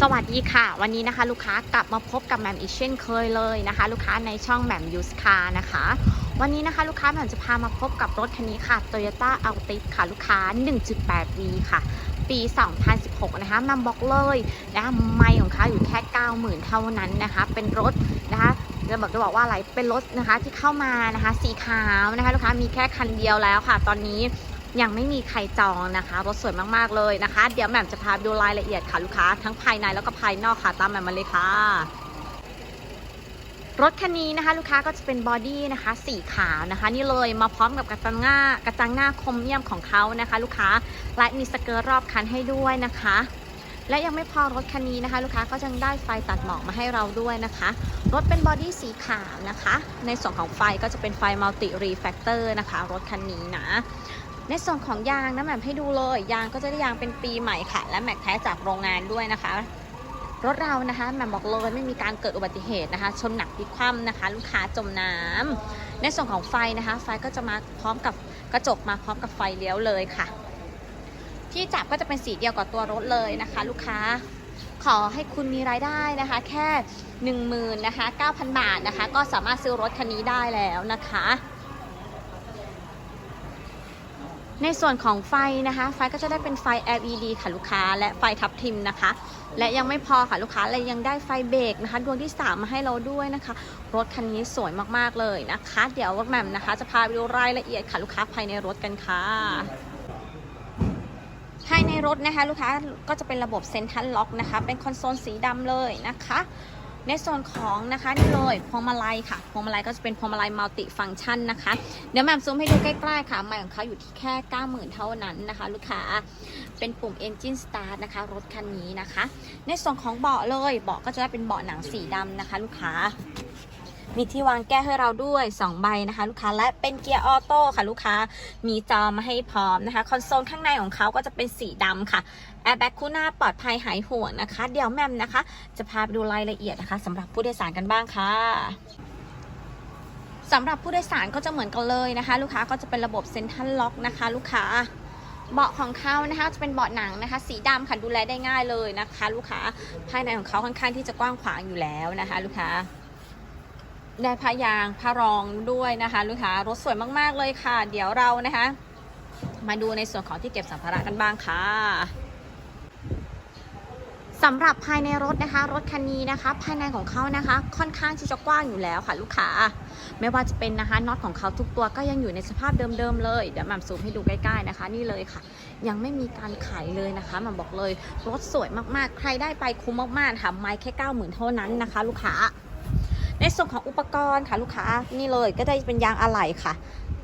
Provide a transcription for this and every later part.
สวัสดีค่ะ วันนี้นะคะลูกค้ากลับมาพบกับแหม่มอีกเช่นเคยเลยนะคะ ลูกค้าในช่องแหม่มยูสคานะคะ วันนี้นะคะลูกค้าแหม่มจะพามาพบกับรถคันนี้ค่ะ Toyota Altis ค่ะลูกค้า 1.8V ค่ะ ปี 2016 นะคะแหม่มบอกเลยนะคะไม่ของเขาอยู่แค่ 90,000 เท่านั้นนะคะ เป็นรถนะคะจะบอกจะบอกว่าอะไรเป็นรถนะคะที่เข้ามานะคะ สีขาวนะคะ ลูกค้ามีแค่คันเดียวแล้วค่ะ ตอนนี้ ยังไม่มีใครจองนะคะรถสวยมากๆเลยนะคะ เดี๋ยวแหม่มจะพาดูรายละเอียดค่ะลูกค้าทั้งภายในแล้วก็ภายนอกค่ะตามแหม่มมาเลยค่ะรถคันนี้นะคะ ลูกค้าก็จะเป็นบอดี้นะคะสีขาวนะคะ นี่เลยมาพร้อมกับกระจังหน้ากระจังหน้าคมเยี่ยมของเขานะคะ ลูกค้าและมีสเกิร์ตรอบคันให้ด้วยนะคะ และยังไม่พอรถคันนี้นะคะ ลูกค้าก็ยังได้ไฟตัดหมอกมาให้เราด้วยนะคะ รถเป็นบอดี้สีขาวนะคะ ในส่วนของไฟก็จะเป็นไฟมัลติรีแฟกเตอร์นะคะ รถคันนี้นะ ในส่วนของยางนะแหม่มให้ดูเลย ยางก็จะได้ยางเป็นปีใหม่ค่ะ และแม็กแท้จากโรงงานด้วยนะคะ รถเรานะคะแหม่มบอกเลยไม่มีการเกิดอุบัติเหตุนะคะ ชนหนักพลิกคว่ำนะคะ ลูกค้าจมน้ำในส่วนของไฟนะคะ ไฟก็จะมาพร้อมกับกระจกมาพร้อมกับไฟเลี้ยวเลยค่ะ ที่จับก็จะเป็นสีเดียวกับตัวรถเลยนะคะ ลูกค้าขอให้คุณมีรายได้นะคะ แค่ 1 0,000นะคะ9,000 บาทนะคะ ก็สามารถซื้อรถคันนี้ได้แล้วนะคะ ในส่วนของไฟนะคะ ไฟก็จะได้เป็นไฟ LED ค่ะลูกค้า และไฟทับทิมนะคะ และยังไม่พอค่ะลูกค้าเรายังได้ไฟเบรกนะคะดวงที่ 3 มาให้เราด้วยนะคะ รถคันนี้สวยมากๆเลยนะคะ เดี๋ยวรถแหม่มนะคะ จะพาไปดูรายละเอียดค่ะลูกค้าภายในรถกันค่ะภายในรถนะคะ ลูกค้าก็จะเป็นระบบเซ็นทรัลล็อกนะคะ เป็นคอนโซลสีดำเลยนะคะ ในส่วนของนะคะนี่เลยพวงมาลัยค่ะพวงมาลัยก็จะเป็นพวงมาลัยมัลติฟังก์ชันนะคะ เดี๋ยวแม่มซูมให้ดูใกล้ๆค่ะไมค์ของเขาอยู่ที่แค่ 90,000 เท่านั้นนะคะ ลูกค้าเป็นปุ่ม Engine Start นะคะ รถคันนี้นะคะ ในส่วนของเบาะเลยเบาะก็จะเป็นเบาะหนังสีดำนะคะ ลูกค้า มีที่วางแก้ให้เราด้วย 2 ใบนะคะ ลูกค้าและเป็นเกียร์ออโต้ค่ะลูกค้ามีจอมาให้พร้อมนะคะ คอนโซลข้างในของเขาก็จะเป็นสีดำค่ะแอร์แบ็กคู่หน้าปลอดภัยหายห่วงนะคะ เดี๋ยวแมมนะคะ จะพาไปดูรายละเอียดนะคะสำหรับผู้โดยสารกันบ้างค่ะสำหรับผู้โดยสารก็จะเหมือนกันเลยนะคะ ลูกค้าก็จะเป็นระบบเซ็นทรัลล็อกนะคะ ลูกค้าเบาะของเขานะคะจะเป็นเบาะหนังนะคะ สีดำค่ะดูแลได้ง่ายเลยนะคะ ลูกค้าภายในของเขาค่อนข้างที่จะกว้างขวางอยู่แล้วนะคะ ลูกค้า ได้ผ้ายางผ้ารองด้วยนะคะลูกค้ารถสวยมากๆเลยค่ะ เดี๋ยวเรานะคะ มาดูในส่วนของที่เก็บสัมภาระกันบ้างค่ะสำหรับภายในรถนะคะ รถคันนี้นะคะ ภายในของเขานะคะ ค่อนข้างที่จะกว้างอยู่แล้วค่ะ ลูกค้าไม่ว่าจะเป็นนะคะน็อตของเขาทุกตัวก็ยังอยู่ในสภาพเดิมๆเลยเดี๋ยวหม่มซูมให้ดูใกล้ๆนะคะ นี่เลยค่ะ ยังไม่มีการขายเลยนะคะหม่มบอกเลย รถสวยมากๆ ใครได้ไปคุ้มมากๆค่ะไม้แค่เก้าหมื่นเท่านั้นนะคะ ลูกค้า ในส่วนของอุปกรณ์ค่ะลูกค้านี่เลยก็ได้เป็นยางอะไหล่ค่ะ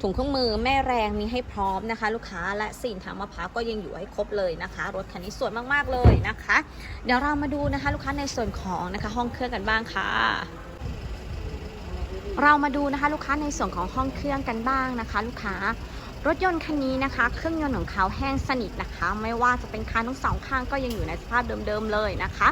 ถุงเครื่องมือแม่แรงมีให้พร้อมนะคะ ลูกค้าและสิ่งทางมะพร้าวก็ยังอยู่ให้ครบเลยนะคะ รถคันนี้สวยมากๆเลยนะคะ เดี๋ยวเรามาดูนะคะ ลูกค้าในส่วนของนะคะห้องเครื่องกันบ้างค่ะเรามาดูนะคะลูกค้าในส่วนของห้องเครื่องกันบ้างนะคะ ลูกค้ารถยนต์คันนี้นะคะ เครื่องยนต์ของเขาแห้งสนิทนะคะ ไม่ว่าจะเป็นคานทั้งสองข้างก็ยังอยู่ในสภาพเดิมๆเลยนะคะ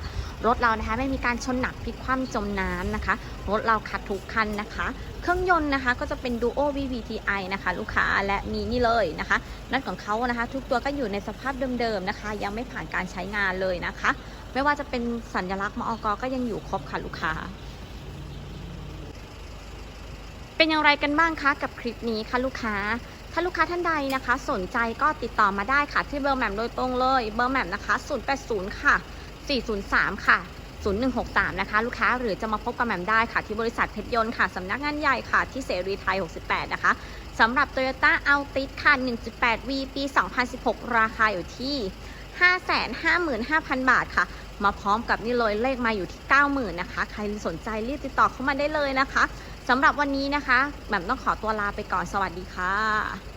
รถเรานะคะไม่มีการชนหนักพลิกคว่ำจมน้ำนะคะ รถเราขัดทุกคันนะคะ เครื่องยนต์นะคะก็จะเป็น Duo VVTi นะคะ ลูกค้าและมีนี่เลยนะคะ นัดของเขานะคะ ทุกตัวก็อยู่ในสภาพเดิมๆนะคะ ยังไม่ผ่านการใช้งานเลยนะคะ ไม่ว่าจะเป็นสัญลักษณ์มอกก็ยังอยู่ครบค่ะลูกค้าเป็นอย่างไรกันบ้างคะกับคลิปนี้คะลูกค้า ถ้าลูกค้าท่านใดนะคะ สนใจก็ติดต่อมาได้ค่ะที่เบอร์แหม่มโดยตรงเลยเบอร์แหม่มนะคะ 080 ค่ะ 403 ค่ะ 0163 นะคะ ลูกค้าหรือจะมาพบกับแหม่มได้ค่ะ ที่บริษัทเพชรยนต์ค่ะสำนักงานใหญ่ค่ะ ที่เสรีไทย 68 นะคะสำหรับ Toyota Altis ค่ะ 1.8V ปี 2016 ราคาอยู่ที่ 555,000 บาทค่ะ มาพร้อมกับนี่เลยเลขมาอยู่ที่ 90,000 นะคะ ใครสนใจรีบติดต่อเข้ามาได้เลยนะคะสำหรับวันนี้นะคะแหม่มต้องขอตัวลาไปก่อนสวัสดีค่ะ